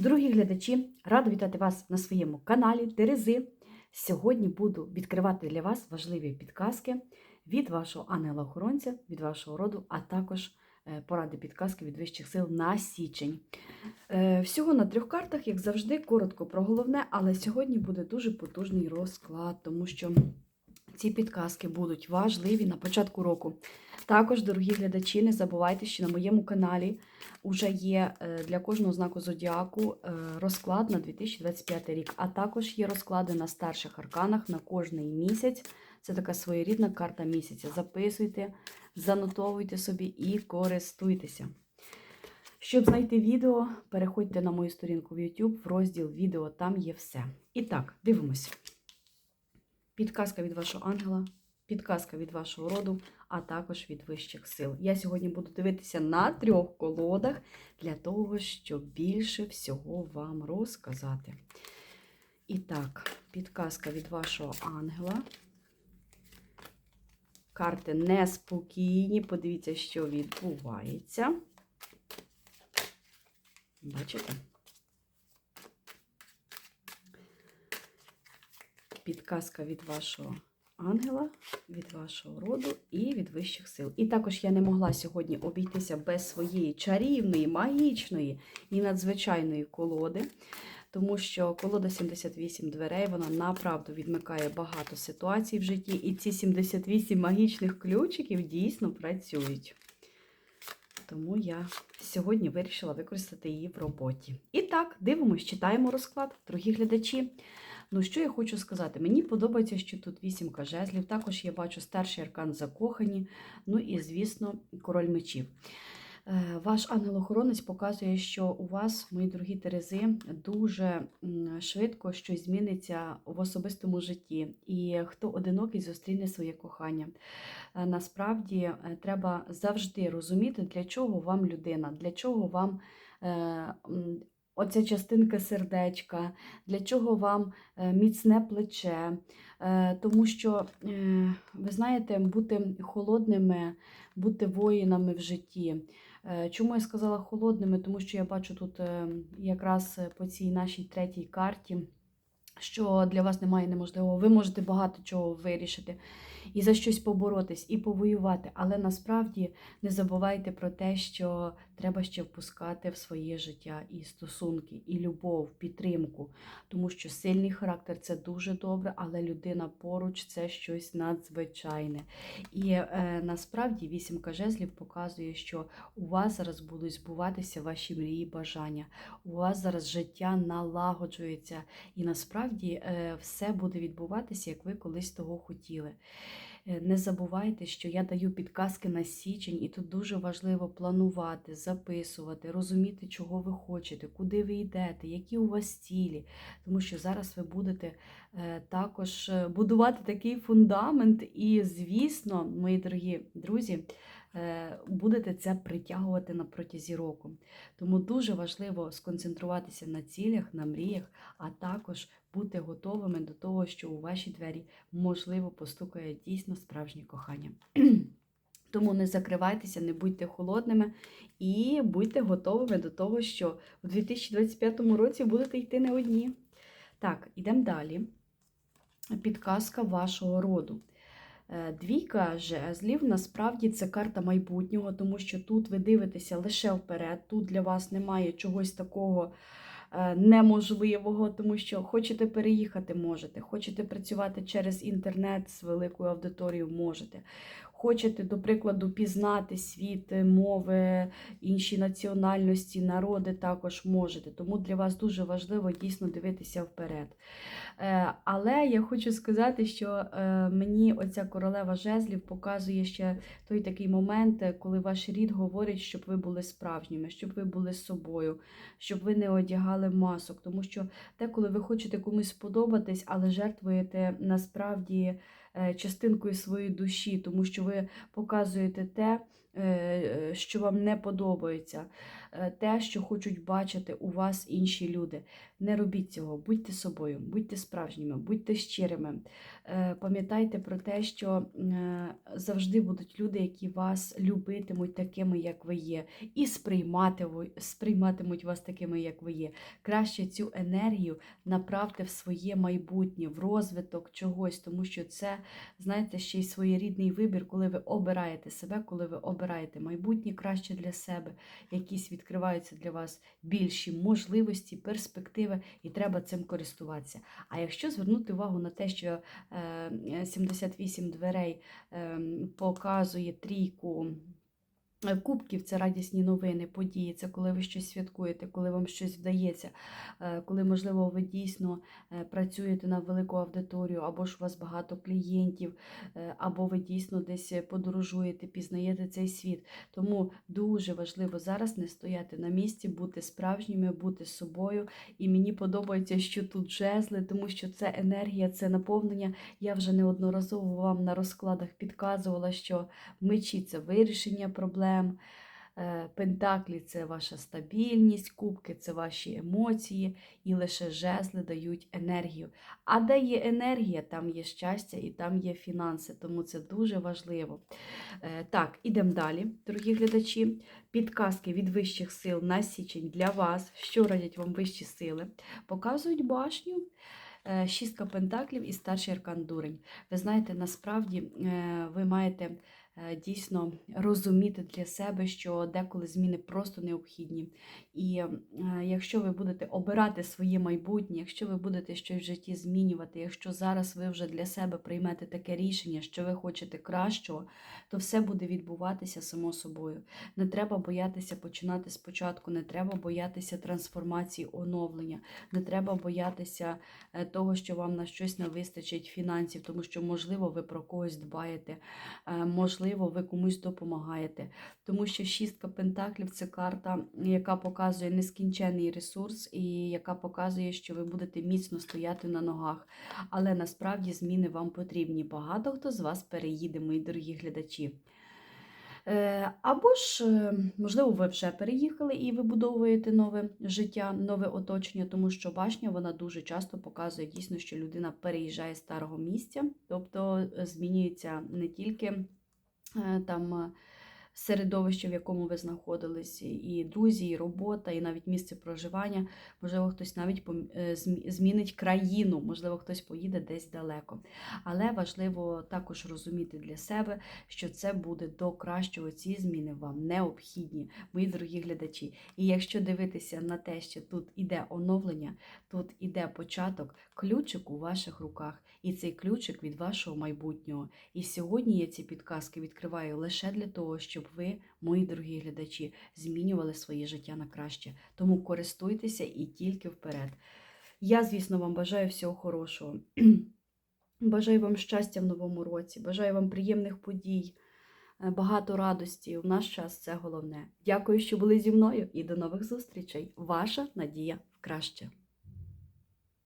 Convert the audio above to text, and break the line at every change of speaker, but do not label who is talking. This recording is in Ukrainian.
Дорогі глядачі, рада вітати вас на своєму каналі Терези. Сьогодні буду відкривати для вас важливі підказки від вашого ангела-охоронця, від вашого роду, а також е, поради підказки від вищих сил на січень. Е, Всього на трьох картах, як завжди, коротко про головне, але сьогодні буде дуже потужний розклад, тому що ці підказки будуть важливі на початку року. Також, дорогі глядачі, не забувайте, що на моєму каналі вже є е, для кожного знаку зодіаку е, розклад на 2025 рік, а також є розклади на старших арканах на кожний місяць. Це така своєрідна карта місяця. Записуйте, занотовуйте собі і користуйтеся. Щоб знайти відео, переходьте на мою сторінку в YouTube в розділ відео, там є все. І так, дивимося. Підказка від вашого ангела, підказка від вашого роду, а також від вищих сил. Я сьогодні буду дивитися на трьох колодах для того, щоб більше всього вам розказати. І так, підказка від вашого ангела. Карти неспокійні. Подивіться, що відбувається. Бачите? Підказка від вашого ангела, від вашого роду і від вищих сил. І також я не могла сьогодні обійтися без своєї чарівної, магічної і надзвичайної колоди, тому що колода 78 дверей, вона направду відмикає багато ситуацій в житті, і ці 78 магічних ключиків дійсно працюють. Тому я сьогодні вирішила використати її в роботі. І так, дивимось, читаємо розклад, дорогі глядачі. Ну, що я хочу сказати? Мені подобається, що тут вісімка жезлів. Також я бачу старший аркан закохані. Ну і, звісно, король мечів. Е, Ваш ангел-охоронець показує, що у вас, мої дорогі Терези, дуже швидко щось зміниться в особистому житті. І хто одинокий зустріне своє кохання. Е, Насправді е, треба завжди розуміти, для чого вам людина, для чого вам. Оця частинка сердечка, для чого вам е, міцне плече. Е, Тому що, е, ви знаєте, бути холодними, бути воїнами в житті. Чому я сказала холодними? Тому що я бачу тут якраз по цій нашій третій карті, що для вас немає неможливого. Ви можете багато чого вирішити і за щось поборотись, і повоювати. Але насправді не забувайте про те, що треба ще впускати в своє життя і стосунки, і любов, підтримку. Тому що сильний характер це дуже добре, але людина поруч це щось надзвичайне. І е, насправді вісімка жезлів показує, що у вас зараз будуть збуватися ваші мрії, бажання. У вас зараз життя налагоджується, і насправді е, все буде відбуватися, як ви колись того хотіли. Е, Не забувайте, що я даю підказки на січень, і тут дуже важливо планувати, записувати, розуміти, чого ви хочете, куди ви йдете, які у вас цілі. Тому що зараз ви будете е, також будувати такий фундамент, і, звісно, мої дорогі друзі, будете це притягувати на протязі року. Тому дуже важливо сконцентруватися на цілях, на мріях, а також бути готовими до того, що у ваші двері можливо постукає дійсно справжнє кохання. Тому не закривайтеся, не будьте холодними і будьте готовими до того, що у 2025 році будете йти не одні. Так, ідемо далі. Підказка вашого роду. Е, Двійка жезлів насправді це карта майбутнього, тому що тут ви дивитеся лише вперед, тут для вас немає чогось такого е, неможливого, тому що хочете переїхати, можете, хочете працювати через інтернет з великою аудиторією, можете. Хочете, до прикладу, пізнати світ, е, мови, інші національності, народи також можете. Тому для вас дуже важливо дійсно дивитися вперед. Е, Але я хочу сказати, що е, мені оця королева жезлів показує ще той такий момент, коли ваш рід говорить, щоб ви були справжніми, щоб ви були собою, щоб ви не одягали масок. Тому що деколи ви хочете комусь сподобатись, але жертвуєте насправді частинкою своєї душі, тому що ви показуєте те, е, е, що вам не подобається. е, те, що хочуть бачити у вас інші люди. Не робіть цього, будьте собою, будьте справжніми, будьте щирими. Е, Пам'ятайте про те, що е, завжди будуть люди, які вас любитимуть такими, як ви є, і сприйматимуть вас такими, як ви є. Краще цю енергію направте в своє майбутнє, в розвиток чогось, тому що це, знаєте, ще й своєрідний вибір, коли ви обираєте себе, коли ви обираєте майбутнє краще для себе, якісь відкриваються для вас більші можливості, перспективи, і треба цим користуватися. А якщо звернути увагу на те, що е, 78 дверей е, показує трійку. Е, Кубків це радісні новини, події, це коли ви щось святкуєте, коли вам щось вдається, е, коли, можливо, ви дійсно е, працюєте на велику аудиторію, або ж у вас багато клієнтів, або ви дійсно десь подорожуєте, пізнаєте цей світ. Тому дуже важливо зараз не стояти на місці, бути справжніми, бути собою. І мені подобається, що тут жезли, тому що це енергія, це наповнення. Я вже неодноразово вам на розкладах підказувала, що мечі це вирішення проблем. Е, Пентаклі це ваша стабільність, кубки це ваші емоції, і лише жезли дають енергію. А де є енергія, там є щастя і там є фінанси, тому це дуже важливо. Е, Так, ідемо далі, дорогі глядачі. Підказки від вищих сил на січень для вас, що радять вам вищі сили, показують башню. е, Шістка пентаклів і старший аркан дурень. Ви знаєте, насправді ви маєте дійсно розуміти для себе, що деколи зміни просто необхідні. І е, якщо ви будете обирати своє майбутнє, якщо ви будете щось в житті змінювати, якщо зараз ви вже для себе приймете таке рішення, що ви хочете кращого, то все буде відбуватися само собою. Не треба боятися починати спочатку, не треба боятися трансформації, оновлення, не треба боятися е, того, що вам на щось не вистачить фінансів, тому що, можливо, ви про когось дбаєте, е, можливо, ви комусь допомагаєте. Тому що шістка пентаклів це карта, яка показує нескінчений ресурс і яка показує, що ви будете міцно стояти на ногах. Але насправді зміни вам потрібні. Багато хто з вас переїде, мої дорогі глядачі. Е, Або ж, е, можливо, ви вже переїхали і вибудовуєте нове життя, нове оточення, тому що башня вона дуже часто показує дійсно, що людина переїжджає з старого місця, тобто е, змінюється не тільки там. Середовище, в якому ви знаходились, і друзі, і робота, і навіть місце проживання. Можливо, хтось навіть е, змі- змінить країну, можливо, хтось поїде десь далеко. Але важливо також розуміти для себе, що це буде до кращого. Ці зміни вам необхідні, мої дорогі глядачі. І якщо дивитися на те, що тут іде оновлення, тут іде початок, ключик у ваших руках, і цей ключик від вашого майбутнього. І сьогодні я ці підказки відкриваю лише для того, щоб ви, мої дорогі глядачі, змінювали своє життя на краще. Тому користуйтеся і тільки вперед. Я, звісно, вам бажаю всього хорошого. Бажаю вам щастя в новому році, бажаю вам приємних подій, е, багато радості. У наш час це головне. Дякую, що були зі мною і до нових зустрічей. Ваша надія в краще.